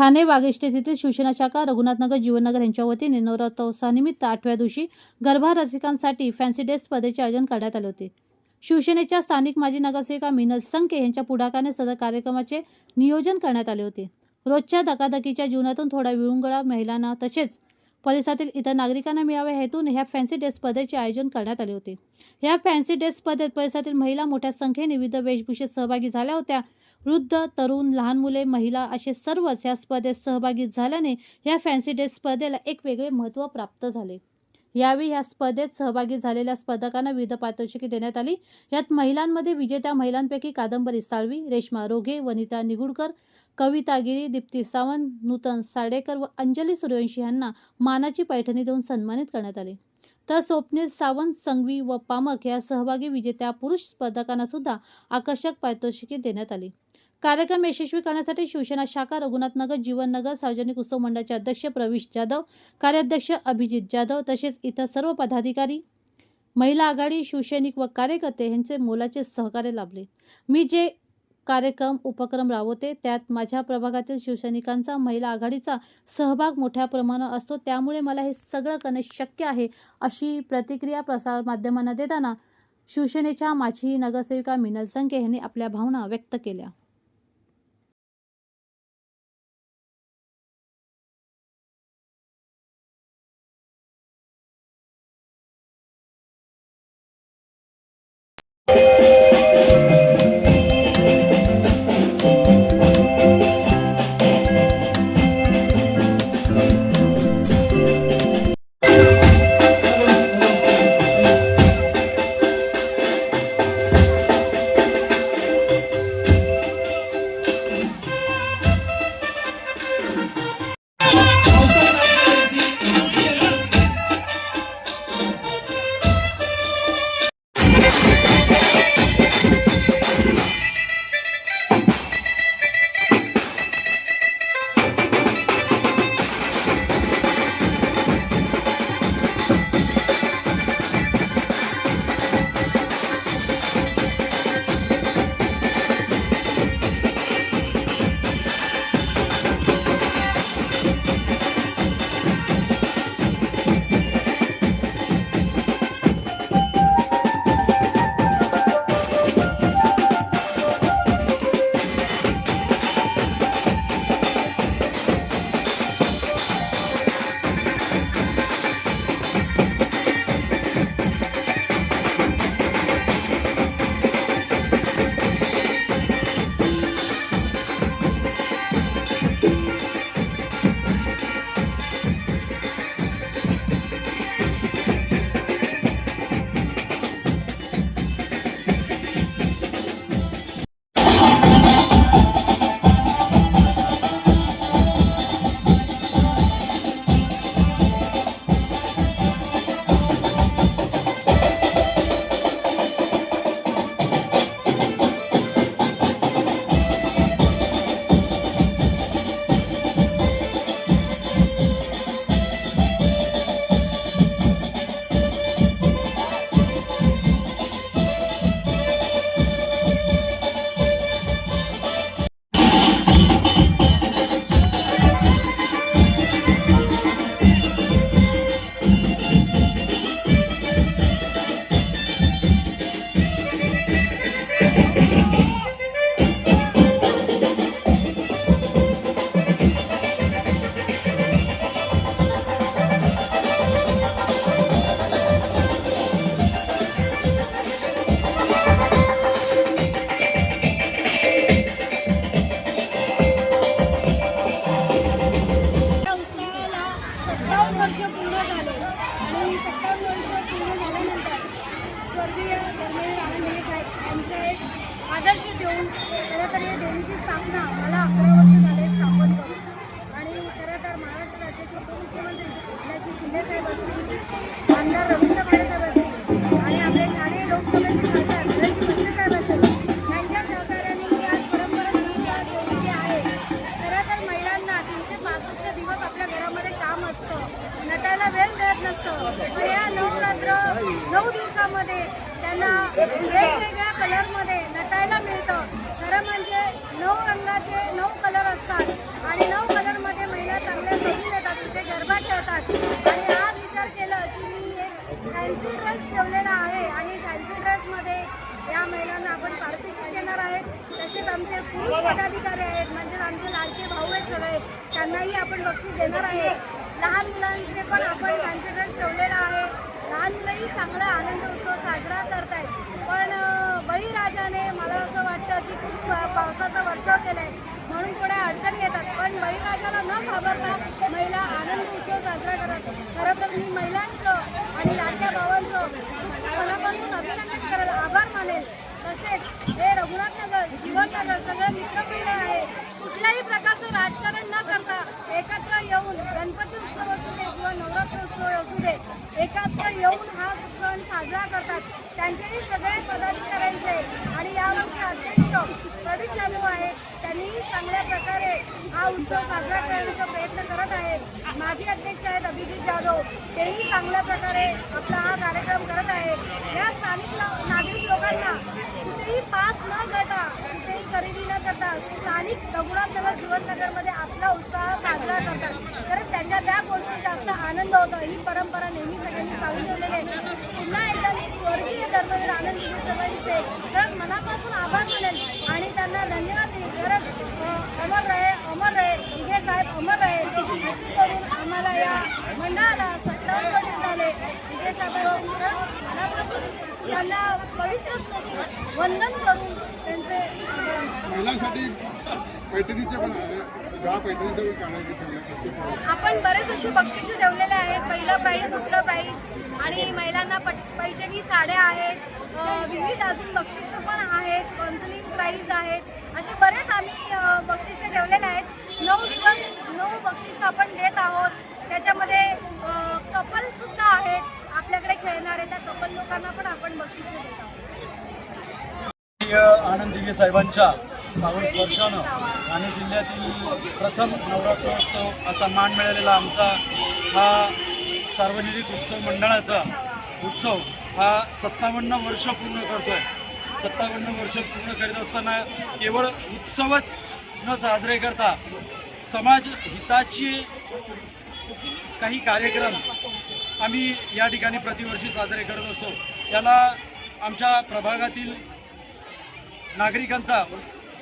ठाणे वाघेष्टे येथील शिवसेना शाखा रघुनाथनगर जीवननगर यांच्या वतीने नवरात्रोत्सवानिमित्त आठव्या दिवशी गरबा रसिकांसाठी फॅन्सी डे स्पर्धेचे आयोजन करण्यात आले होते. शिवसेनेच्या स्थानिक माजी नगरसेविका मिनल संके यांच्या पुढाकाराने सदर कार्यक्रमाचे नियोजन करण्यात आले होते. रोजच्या धकाधकीच्या जीवनातून थोडा विळुंगळा महिलांना तसेच परिसरातील इतर नागरिकांना मिळाव्या हेतून ह्या फॅन्सी ड्रेस स्पर्धेचे आयोजन करण्यात आले होते. ह्या फॅन्सी ड्रेस स्पर्धेत परिसरातील महिला मोठ्या संख्येने विविध वेशभूषेत सहभागी झाल्या होत्या. वृद्ध तरुण लहान मुले महिला असे सर्वच या स्पर्धेत सहभागी झाल्याने या फॅन्सी ड्रेस स्पर्धेला एक वेगळे महत्त्व प्राप्त झाले. यावेळी या स्पर्धेत सहभागी झालेल्या स्पर्धकांना विविध पारितोषिके देण्यात आली. यात महिलांमध्ये विजेत्या महिलांपैकी कादंबरी साळवी रेश्मा रोघे वनिता निगुडकर कविता गिरी दीप्ती सावंत नूतन साडेकर व अंजली सूर्यवंशी यांना मानाची पैठणी देऊन सन्मानित करण्यात आले. तर स्वप्नील सावंत संघवी व पामक या सहभागी विजेत्या पुरुष स्पर्धकांना सुद्धा आकर्षक पारितोषिके देण्यात आली. कार्यक्रम यशस्वी करण्यासाठी शिवसेना शाखा रघुनाथनगर जीवननगर सार्वजनिक उत्सव मंडळाचे अध्यक्ष प्रवीश जाधव कार्याध्यक्ष अभिजित जाधव तसेच इतर सर्व पदाधिकारी महिला आघाडी शिवसैनिक व कार्यकर्ते यांचे मोलाचे सहकार्य लाभले. मी जे कार्यक्रम उपक्रम राबवते त्यात माझ्या प्रभागातील शिवसैनिकांचा महिला आघाडीचा सहभाग मोठ्या प्रमाणावर असतो. त्यामुळे मला हे सगळं करणे शक्य आहे अशी प्रतिक्रिया प्रसारमाध्यमांना देताना शिवसेनेच्या माझी नगरसेविका मिनल संके यांनी आपल्या भावना व्यक्त केल्या. नसतं. पण या नवरात्र नऊ दिवसामध्ये त्यांना वेगवेगळ्या कलरमध्ये नटायला मिळतं. खरं म्हणजे नऊ रंगाचे नऊ कलर असतात आणि नऊ कलरमध्ये महिला चांगल्या सजून येतात तिथे गरबा खेळतात. आणि आज विचार केलं की मी एक फॅन्सी ड्रेस ठेवलेला आहे आणि फॅन्सी ड्रेसमध्ये या महिलांना आपण पारितोषिक देणार आहेत. तसेच आमचे पुरुष पदाधिकारी आहेत म्हणजे आमचे लाडके भाऊ आहेत सगळे. त्यांनाही आपण बक्षीस देणार आहे. लहान मुलांचे पण आपण फॅन्सी ड्रेस ठेवलेला आहे. लहान मुलंही चांगला आनंद उत्सव साजरा करत आहेत पण बळीराजाने मला असं वाटतं की खूप पावसाचा वर्षाव केला आहे म्हणून थोड्या अडचणी येतात. पण बळीराजाला न घाबरता महिला आनंद उत्सव साजरा करत खरं तर मी महिलांचं आणि लाडक्या भावांचं मनापासून अभिनंदन करेल आभार मानेल. तसेच हे रघुनाथनगर जीवननगर सगळं मित्रमंडळ आहे. कुठल्याही प्रकारचं राजकारण न करता एकत्र येऊन गणपती उत्सव असू दे किंवा नवरात्र उत्सव असू दे एकत्र येऊन हा सण साजरा करतात. त्यांचेही सगळे पदाधिकाऱ्यांचे आणि यावर्षी अध्यक्ष प्रदीप जाधव आहे. त्यांनीही चांगल्या प्रकारे हा उत्सव साजरा करण्याचा प्रयत्न करत आहेत. माजी अध्यक्ष आहेत अभिजित जाधव. तेही चांगल्या प्रकारे आपला हा कार्यक्रम करत आहेत. या स्थानिक नागरिक लोकांना कुठेही पास न घेता कुठेही खरेदी न करता स्थानिक रघुनाथनगर जीवननगरमध्ये आपला उत्साह साजरा करतात. कारण त्याच्या त्या गोष्टी जास्त आनंद होतो. ही परंपरा नेहमी सगळ्यांनी चालू ठेवली आहे पुन्हा एकदा मी स्वर्गीय आनंद सर्वांचे तर मनापासून आभार मानेल आणि त्यांना धन्यवाद देईल खरंच अमर रहे अमर रहे. दिघे साहेब अमर रहे. असे करून आम्हाला या मंडळाला सत्तावन्न वर्ष झाले. दिघे साहेबांचं खरंच मनापासून त्यांना पवित्र स्मृतीस वंदन करून त्यांचे महिलांसाठी पैठणीचे पण आपण बरेच असे बक्षिसे ठेवलेले आहेत. पहिलं प्राईज दुसरं प्राईज आणि महिलांना पट पैठणी साड्या आहेत. विविध अजून बक्षिसं पण आहेत. काउन्सिलिंग प्राईज आहेत. असे बरेच आम्ही बक्षिसे ठेवलेले आहेत. नऊ दिवस नऊ बक्षिसं आपण देत आहोत. त्याच्यामध्ये कपलसुद्धा आहेत. आपल्याकडे खेळणारे त्या कपल लोकांना पण आपण बक्षिसे देत आहोत. आनंद साहेबांच्या बावीस वर्षानं ठाणे जिल्ह्यातील प्रथम नवरात्रोत्सव असा मान मिळालेला आमचा. हा सार्वजनिक उत्सव मंडळाचा उत्सव हा सत्तावन्न वर्ष पूर्ण करतो आहे सत्तावन्न वर्ष पूर्ण करीत असताना केवळ उत्सवच न साजरे करता समाज हिताची काही कार्यक्रम आम्ही या ठिकाणी प्रतिवर्षी साजरे करत असतो. त्याला आमच्या प्रभागातील नागरिकांचा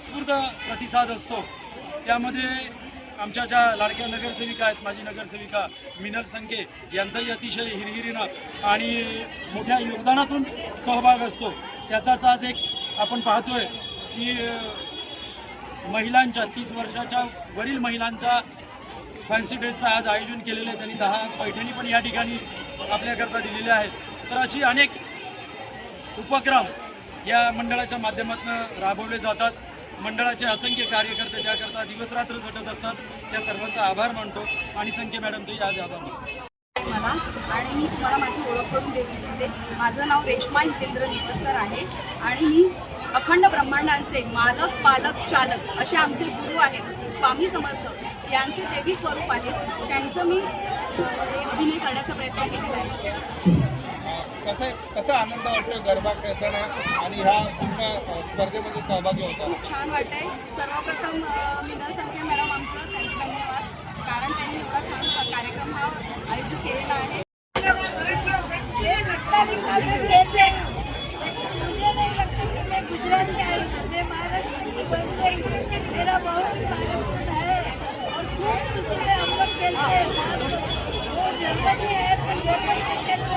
उत्स्फूर्त प्रतिसाद असतो. त्यामध्ये आमच्या ज्या लाडक्या नगरसेविका आहेत माजी नगरसेविका मिनल संके यांचाही अतिशय हिरहिरीनं आणि मोठ्या योगदानातून सहभाग असतो. त्याचाच आज एक आपण पाहतोय की महिलांच्या तीस वर्षाच्या वरील महिलांचा फॅन्सी डेचं आज आयोजन केलेलं आहे. त्यांनी दहा पैठणी पण या ठिकाणी आपल्याकरता दिलेल्या आहेत. तर अशी अनेक उपक्रम या मंडळाच्या माध्यमातून राबवले जातात. मंडळाचे असंख्य कार्यकर्ते त्याकरता दिवसरात्र झटत असतात त्या सर्वांचा आभार मानतो आणि संख्य मॅडमचंही आज आभार मानतो. मला आणि मी तुम्हाला माझी ओळख करून देऊ इच्छिते. माझं नाव रेश्मा हितेंद्र निपतकर आहे आणि मी अखंड ब्रह्मांडांचे मालक पालक चालक असे आमचे गुरु आहेत. स्वामी समर्थ यांचे देवी स्वरूप आहेत त्यांचं मी हे अभिनय करण्याचा प्रयत्न केलेला आहे. कसं कसा आनंद वाटतो गरबा खेळताना? आणि ह्या पूर्ण स्पर्धेमध्ये सहभागी होता. खूप छान वाटतंय. सर्वप्रथम मीनल संखे मॅडम आमचं त्यांचे धन्यवाद. कारण त्यांनी एवढा छान कार्यक्रम हा आयोजित केलेला आहे. मुझे नहीं लगता कि मैं गुजरात से आई हूँ मैं महाराष्ट्र की बन गई मेरा बहुत महाराष्ट्र में है और खूब खुशी में हम लोग खेलते हैं। वो जर्मनी है पर जर्मनी में खेलते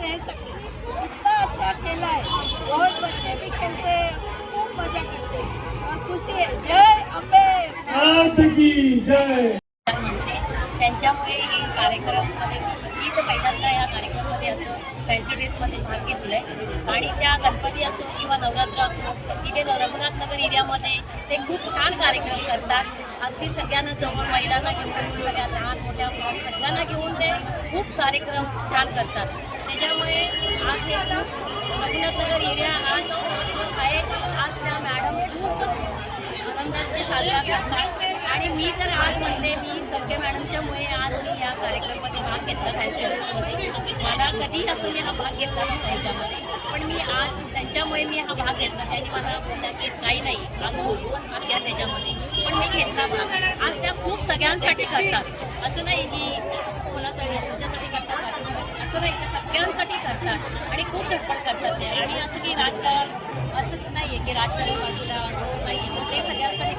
मिल के रह सके इतना अच्छा खेला है बहुत बच्चे भी खेलते हैं खूब मजा करते. हैं और खुशी है जय अम्बे म्हणते त्यांच्यामुळे हे कार्यक्रममध्ये मी इथे पहिल्यांदा या कार्यक्रमामध्ये असं फॅन्सी ड्रेसमध्ये भाग घेतला आहे आणि त्या गणपती असो किंवा नवरात्र असो तिथे रघुनाथनगर एरियामध्ये ते खूप छान कार्यक्रम करतात. अगदी सगळ्यांना जवळ महिलांना घेऊन सगळ्या लहान मोठ्या सगळ्यांना घेऊन ते खूप कार्यक्रम छान करतात. त्याच्यामुळे आज हे खूप एरिया आज आहे. आज त्या मॅडम खूप आनंदात ते साजरा करतात. आणि मी तर आज म्हणते मी संख्या मॅडमच्यामुळे आज मी या कार्यक्रमामध्ये भाग घेतला फॅन्सी मला कधी असं मी हा भाग घेतला त्याच्यामध्ये. पण मी आज त्यांच्यामुळे मी हा भाग घेतला. त्यांनी मला घेत काही नाही आज भाग घ्या त्याच्यामध्ये. पण मी घेतला भाग. आज त्या खूप सगळ्यांसाठी करतात. असं नाही की कोणासाठी तुमच्यासाठी असं नाही तर सगळ्यांसाठी करतात आणि खूप धडपड करतात ते. आणि असं की राजकारण, असं नाही आहे की राजकारण बाजूला असं नाही आहे ते सगळ्यांसाठी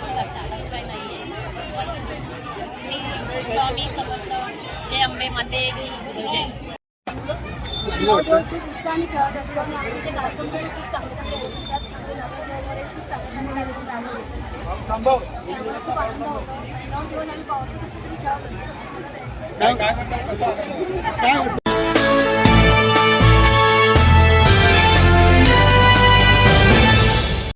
स्वामी समर्थ, जय अंबे माते उत्साहाने ते